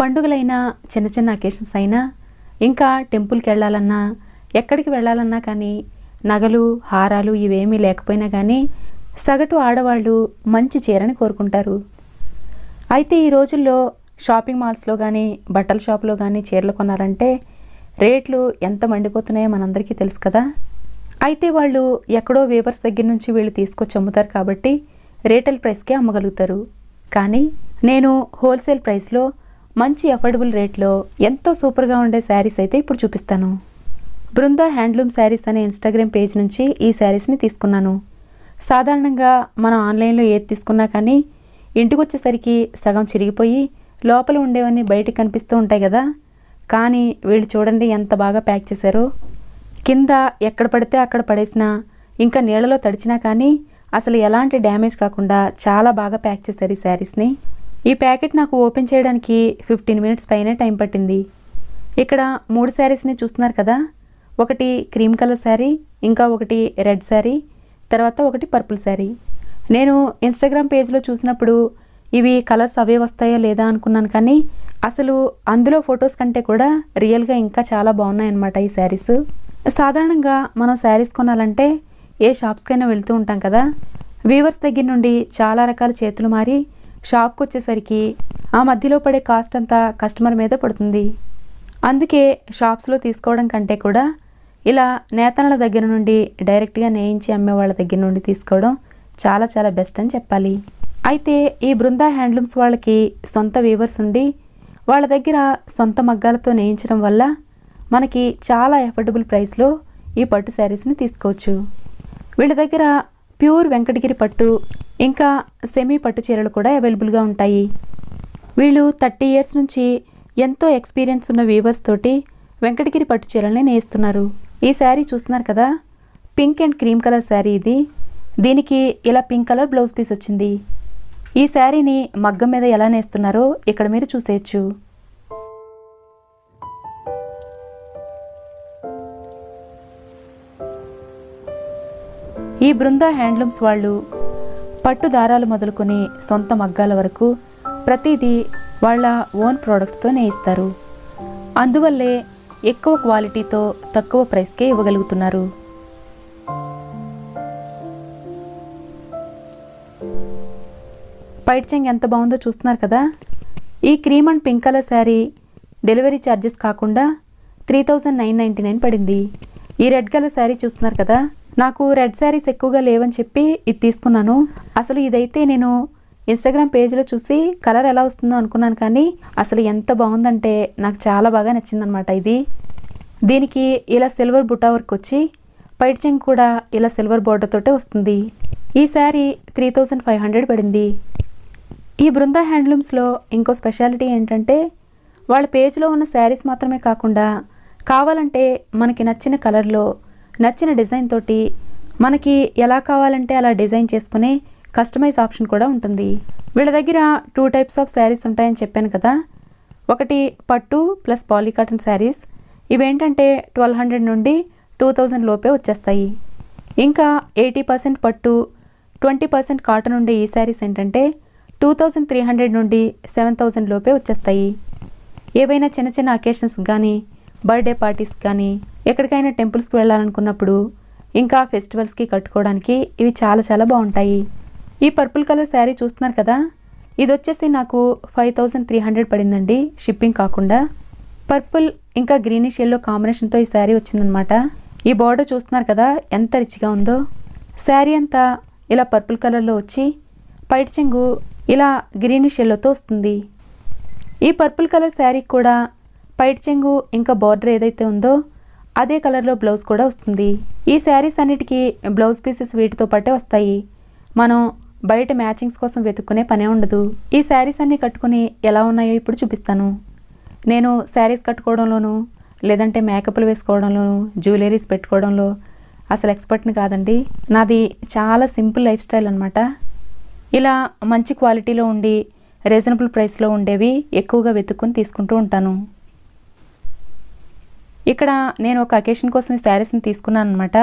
పండుగలైనా చిన్న చిన్న అకేషన్స్ అయినా ఇంకా టెంపుల్కి వెళ్ళాలన్నా ఎక్కడికి వెళ్ళాలన్నా కానీ నగలు హారాలు ఇవేమీ లేకపోయినా కానీ సగటు ఆడవాళ్ళు మంచి చీరని కోరుకుంటారు. అయితే ఈ రోజుల్లో షాపింగ్ మాల్స్లో కానీ బట్టల షాప్లో కానీ చీరలు కొనాలంటే రేట్లు ఎంత మండిపోతున్నాయో మనందరికీ తెలుసు కదా? అయితే వాళ్ళు ఎక్కడో వేవర్స్ దగ్గర నుంచి వీళ్ళు తీసుకొచ్చి అమ్ముతారు కాబట్టి రీటైల్ ప్రైస్కే అమ్మగలుగుతారు. కానీ నేను హోల్సేల్ ప్రైస్లో మంచి అఫోర్డబుల్ రేట్లో ఎంతో సూపర్గా ఉండే శారీస్ అయితే ఇప్పుడు చూపిస్తాను. బృందా హ్యాండ్లూమ్ శారీస్ అనే ఇన్స్టాగ్రామ్ పేజ్ నుంచి ఈ శారీస్ని తీసుకున్నాను. సాధారణంగా మనం ఆన్లైన్లో ఏది తీసుకున్నా కానీ ఇంటికి వచ్చేసరికి సగం చిరిగిపోయి లోపల ఉండేవన్నీ బయటకు కనిపిస్తూ ఉంటాయి కదా. కానీ వీళ్ళు చూడండి ఎంత బాగా ప్యాక్ చేశారో. కింద ఎక్కడ పడితే అక్కడ పడేసినా ఇంకా నీళ్ళలో తడిచినా కానీ అసలు ఎలాంటి డ్యామేజ్ కాకుండా చాలా బాగా ప్యాక్ చేశారు ఈ శారీస్ని. ఈ ప్యాకెట్ నాకు ఓపెన్ చేయడానికి ఫిఫ్టీన్ మినిట్స్ పైనే టైం పట్టింది. ఇక్కడ మూడు శారీస్ని చూస్తున్నారు కదా? ఒకటి క్రీమ్ కలర్ శారీ ఇంకా ఒకటి రెడ్ శారీ తర్వాత ఒకటి పర్పుల్ శారీ. నేను ఇన్స్టాగ్రామ్ పేజ్లో చూసినప్పుడు ఇవి కలర్స్ అవే వస్తాయా లేదా అనుకున్నాను కానీ అసలు అందులో ఫొటోస్ కంటే కూడా రియల్గా ఇంకా చాలా బాగున్నాయన్నమాట ఈ శారీస్. సాధారణంగా మనం శారీస్ కొనాలంటే ఏ షాప్స్కైనా వెళ్తూ ఉంటాం కదా? వీవర్స్ దగ్గర నుండి చాలా రకాల చేతులు మారి షాప్కి వచ్చేసరికి ఆ మధ్యలో పడే కాస్ట్ అంతా కస్టమర్ మీద పడుతుంది. అందుకే షాప్స్లో తీసుకోవడం కంటే కూడా ఇలా నేతనల దగ్గర నుండి డైరెక్ట్గా నేయించి అమ్మే వాళ్ళ దగ్గర నుండి తీసుకోవడం చాలా చాలా బెస్ట్ అని చెప్పాలి. అయితే ఈ బృందా హ్యాండ్లూమ్స్ వాళ్ళకి సొంత వీవర్స్ ఉండి వాళ్ళ దగ్గర సొంత మగ్గాలతో నేయించడం వల్ల మనకి చాలా ఎఫోర్డబుల్ ప్రైస్లో ఈ పట్టు శారీస్ని తీసుకోవచ్చు. వీళ్ళ దగ్గర ప్యూర్ వెంకటగిరి పట్టు ఇంకా సెమీ పట్టు చీరలు కూడా అవైలబుల్గా ఉంటాయి. వీళ్ళు థర్టీ ఇయర్స్ నుంచి ఎంతో ఎక్స్పీరియన్స్ ఉన్న వీవర్స్ తోటి వెంకటగిరి పట్టు చీరల్ని నేస్తున్నారు. ఈ శారీ చూస్తున్నారు కదా? Pink and cream colour sari ఇది. దీనికి ఇలా పింక్ కలర్ బ్లౌజ్ పీస్ వచ్చింది. ఈ శారీని మగ్గం మీద ఎలా నేస్తున్నారో ఇక్కడ మీరు చూసేయచ్చు. ఈ బృందా హ్యాండ్లూమ్స్ వాళ్ళు పట్టు దారాలు మొదలుకొని సొంత మగ్గాల వరకు ప్రతిదీ వాళ్ళ ఓన్ ప్రోడక్ట్స్తో నేయిస్తారు అందువల్లే ఎక్కువ క్వాలిటీతో తక్కువ ప్రైస్కే ఇవ్వగలుగుతున్నారు. పైట్చెంగ్ ఎంత బాగుందో చూస్తున్నారు కదా? ఈ cream and pink colour sari delivery charges కాకుండా three thousand nine ninety nine పడింది. ఈ రెడ్ కలర్ శారీ చూస్తున్నారు కదా? నాకు రెడ్ శారీస్ ఎక్కువగా లేవని చెప్పి ఇది తీసుకున్నాను. అసలు ఇదైతే నేను ఇన్స్టాగ్రామ్ పేజ్లో చూసి కలర్ ఎలా వస్తుందో అనుకున్నాను కానీ అసలు ఎంత బాగుందంటే నాకు చాలా బాగా నచ్చిందనమాట ఇది. దీనికి ఇలా సిల్వర్ బుటా వర్క్ వచ్చి పైడ్చింగ్ కూడా ఇలా సిల్వర్ బోర్డర్ తోటే వస్తుంది. ఈ sari three thousand five hundred పడింది. ఈ బృందా హ్యాండ్లూమ్స్లో ఇంకో స్పెషాలిటీ ఏంటంటే వాళ్ళ పేజ్లో ఉన్న శారీస్ మాత్రమే కాకుండా కావాలంటే మనకి నచ్చిన కలర్లో నచ్చిన డిజైన్ తోటి మనకి ఎలా కావాలంటే అలా డిజైన్ చేసుకునే కస్టమైజ్ ఆప్షన్ కూడా ఉంటుంది. వీళ్ళ దగ్గర టూ టైప్స్ ఆఫ్ శారీస్ ఉంటాయని చెప్పాను కదా. ఒకటి పట్టు ప్లస్ పాలికాటన్ శారీస్. ఇవేంటంటే ట్వెల్వ్ హండ్రెడ్ నుండి టూ థౌజండ్ లోపే వచ్చేస్తాయి. ఇంకా ఎయిటీ పర్సెంట్ పట్టు ట్వంటీ పర్సెంట్ కాటన్ ఉండే ఈ శారీస్ ఏంటంటే టూ థౌజండ్ త్రీ హండ్రెడ్ నుండి సెవెన్ థౌజండ్ లోపే వచ్చేస్తాయి. ఏవైనా చిన్న చిన్న అకేషన్స్ కానీ బర్త్డే పార్టీస్ కానీ ఎక్కడికైనా టెంపుల్స్కి వెళ్ళాలనుకున్నప్పుడు ఇంకా ఫెస్టివల్స్కి కట్టుకోవడానికి ఇవి చాలా చాలా బాగుంటాయి. ఈ పర్పుల్ కలర్ శారీ చూస్తున్నారు కదా? ఇది వచ్చేసి నాకు ఫైవ్ థౌజండ్ త్రీ హండ్రెడ్ పడిందండి షిప్పింగ్ కాకుండా. పర్పుల్ ఇంకా గ్రీనిష్ ఎల్లో కాంబినేషన్తో ఈ శారీ వచ్చిందనమాట ఈ బార్డర్ చూస్తున్నారు కదా ఎంత రిచ్గా ఉందో. శారీ అంతా ఇలా పర్పుల్ కలర్లో వచ్చి పైట చెంగు ఇలా గ్రీనిష్ ఎల్లోతో వస్తుంది. ఈ పర్పుల్ కలర్ శారీ కూడా పైట్ చెంగు ఇంకా బార్డర్ ఏదైతే ఉందో అదే కలర్లో బ్లౌజ్ కూడా వస్తుంది. ఈ శారీస్ అన్నిటికీ బ్లౌజ్ పీసెస్ వీటితో పాటే వస్తాయి. మనం బయట మ్యాచింగ్స్ కోసం వెతుక్కునే పనే ఉండదు. ఈ శారీస్ అన్నీ కట్టుకుని ఎలా ఉన్నాయో ఇప్పుడు చూపిస్తాను. నేను శారీస్ కట్టుకోవడంలోనూ లేదంటే మేకప్లు వేసుకోవడంలోనూ జ్యువెలరీస్ పెట్టుకోవడంలో అసలు ఎక్స్పర్ట్ని కాదండి. నాది చాలా సింపుల్ లైఫ్ స్టైల్ అనమాట ఇలా మంచి క్వాలిటీలో ఉండి రీజనబుల్ ప్రైస్లో ఉండేవి ఎక్కువగా వెతుక్కుని తీసుకుంటూ ఉంటాను. ఇక్కడ నేను ఒక అకేషన్ కోసం ఈ శారీస్ని తీసుకున్నాను అనమాట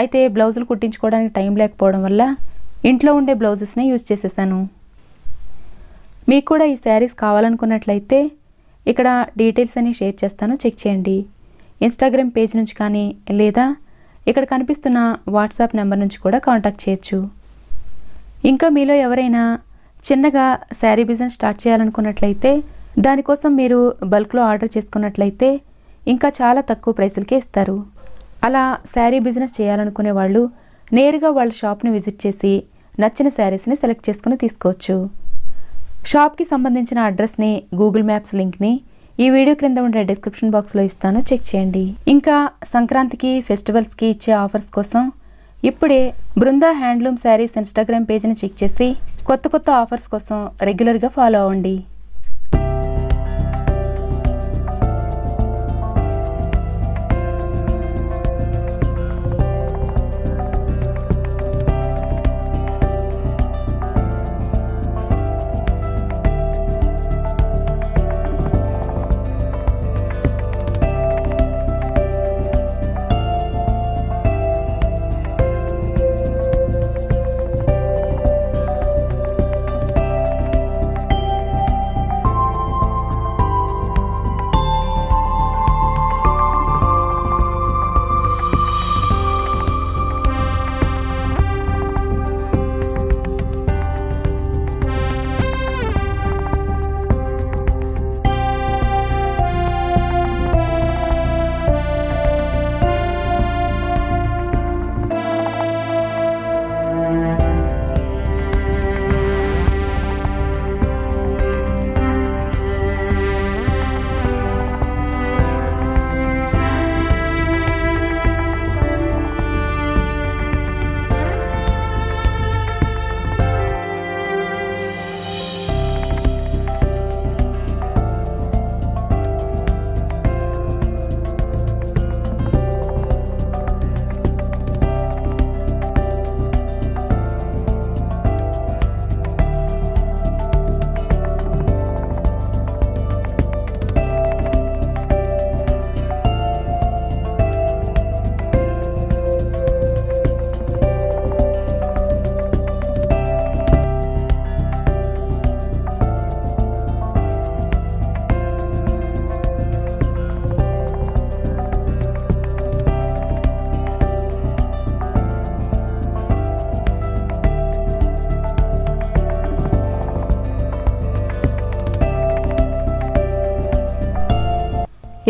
అయితే బ్లౌజులు కుట్టించుకోవడానికి టైం లేకపోవడం వల్ల ఇంట్లో ఉండే బ్లౌజెస్నే యూజ్ చేసేసాను. మీకు కూడా ఈ శారీస్ కావాలనుకున్నట్లయితే ఇక్కడ డీటెయిల్స్ అన్ని షేర్ చేస్తాను. చెక్ చేయండి. ఇన్స్టాగ్రామ్ పేజ్ నుంచి కానీ లేదా ఇక్కడ కనిపిస్తున్న వాట్సాప్ నెంబర్ నుంచి కూడా కాంటాక్ట్ చేయొచ్చు. ఇంకా మీలో ఎవరైనా చిన్నగా శారీ బిజినెస్ స్టార్ట్ చేయాలనుకున్నట్లయితే దానికోసం మీరు బల్క్లో ఆర్డర్ చేసుకున్నట్లయితే ఇంకా చాలా తక్కువ ప్రైసులకే ఇస్తారు. అలా శారీ బిజినెస్ చేయాలనుకునే వాళ్ళు నేరుగా వాళ్ళ షాప్ని విజిట్ చేసి నచ్చిన శారీస్ని సెలెక్ట్ చేసుకుని తీసుకోవచ్చు. షాప్కి సంబంధించిన అడ్రస్ని గూగుల్ మ్యాప్స్ లింక్ని ఈ వీడియో క్రింద ఉండే డిస్క్రిప్షన్ బాక్స్లో ఇస్తాను. చెక్ చేయండి. ఇంకా సంక్రాంతికి ఫెస్టివల్స్కి ఇచ్చే ఆఫర్స్ కోసం ఇప్పుడే బృందా హ్యాండ్లూమ్ శారీస్ ఇన్స్టాగ్రామ్ పేజ్ని చెక్ చేసి కొత్త కొత్త ఆఫర్స్ కోసం రెగ్యులర్గా ఫాలో అవ్వండి.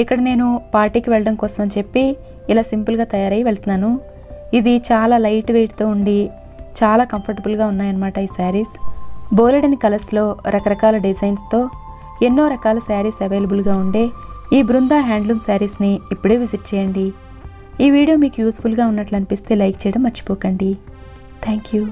ఇక్కడ నేను పార్టీకి వెళ్ళడం కోసం అని చెప్పి ఇలా సింపుల్గా తయారై వెళ్తున్నాను. ఇది చాలా లైట్ వెయిట్తో ఉండి చాలా కంఫర్టబుల్గా ఉన్నాయన్నమాట ఈ శారీస్. బోలెడని కలర్స్లో రకరకాల డిజైన్స్తో ఎన్నో రకాల శారీస్ అవైలబుల్గా ఉండే ఈ బృందా హ్యాండ్లూమ్ శారీస్ని ఇప్పుడే విజిట్ చేయండి. ఈ వీడియో మీకు యూస్ఫుల్గా ఉన్నట్లు అనిపిస్తే లైక్ చేయడం మర్చిపోకండి. Thank you.